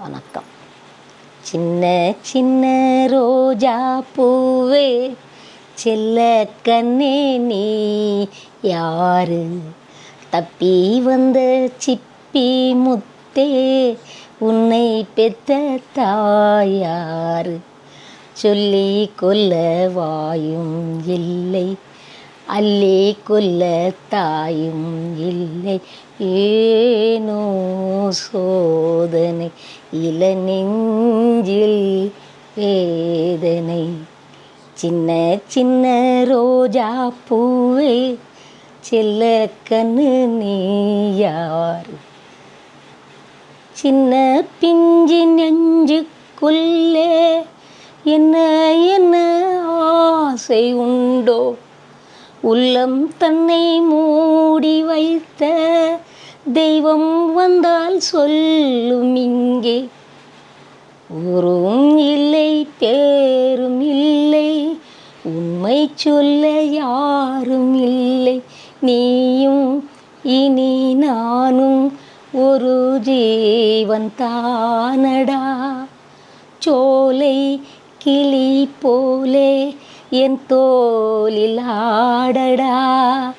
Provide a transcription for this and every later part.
வணக்கம். சின்ன சின்ன ரோஜா பூவே செல்ல கண்ணே நீ யாரு? தப்பி வந்த சிப்பி முத்தே உன்னை பெத்த தாயாரு சொல்லி கொல்ல வாயும் இல்லை. அல்லே கொல்ல தாயும் இல்லை. ஏனோ சோதனை இள நெஞ்சில் வேதனை. சின்ன சின்ன ரோஜா பூவே செல்ல கண்ணு நீ யார்? சின்ன பிஞ்சு நெஞ்சுக்குள்ளே என்ன என்ன ஆசை உண்டோ? உள்ளம் தன்னை மூடி வைத்த தெய்வம் வந்தால் சொல்லும் இங்கே. ஊரும் இல்லை பேரும் இல்லை உண்மை சொல்ல யாரும் இல்லை. நீயும் இனி நானும் ஒரு ஜீவன் தானடா. சோலை கிளி போலே என் தோலில் ஆடடா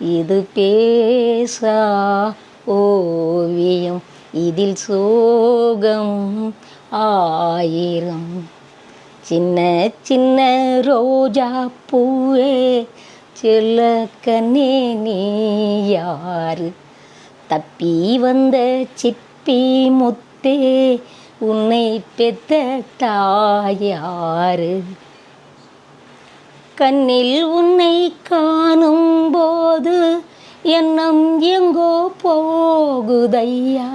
இது பேசா ஓவியம் இதில் சோகம் ஆயிரம். சின்ன சின்ன ரோஜா பூவே செல்ல கண்ணே நீ யாரு? தப்பி வந்த சிப்பி முத்தே உன்னை பெத்த தாயாரு. கண்ணில் உன்னை காணும் போது எண்ணம் எங்கோ போகுதையா?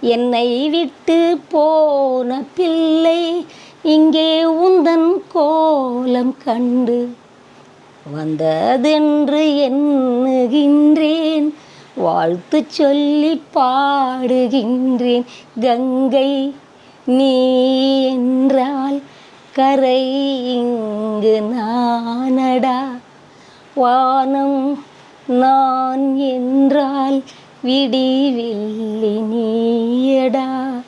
என்னை விட்டு போன பிள்ளை இங்கே உந்தன் கோலம் கண்டு வந்ததென்று எண்ணுகின்றேன் வாழ்த்து சொல்லி பாடுகின்றேன். கங்கை நீ என்றால் கரை இங்கு நானடா. வானம் நான் என்றால் விடிவில்லி நீயடா.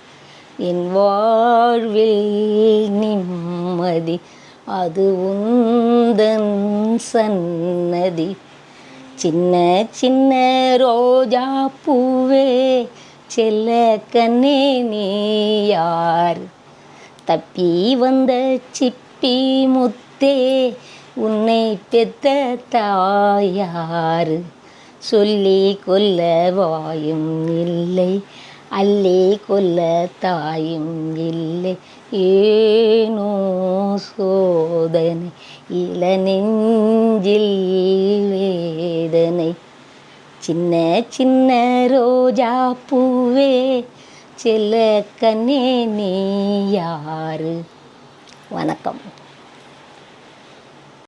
என் வாழ்வில் நிம்மதி அது உந்தன் சன்னதி. சின்ன சின்ன ரோஜா பூவே செல்ல கண்ணே நீ யார்? தப்பி வந்த சிப்பி முத்தே உன்னை பெத்த தாயாரு சொல்லி கொல்ல வாயும் இல்லை அல்லே கொல்ல தாயும் இல்லை. ஏனோ சோதனை இள நெஞ்சில் வேதனை. சின்ன சின்ன ரோஜா பூவே செல்ல கண்ணே நீ யாரு? வணக்கம்.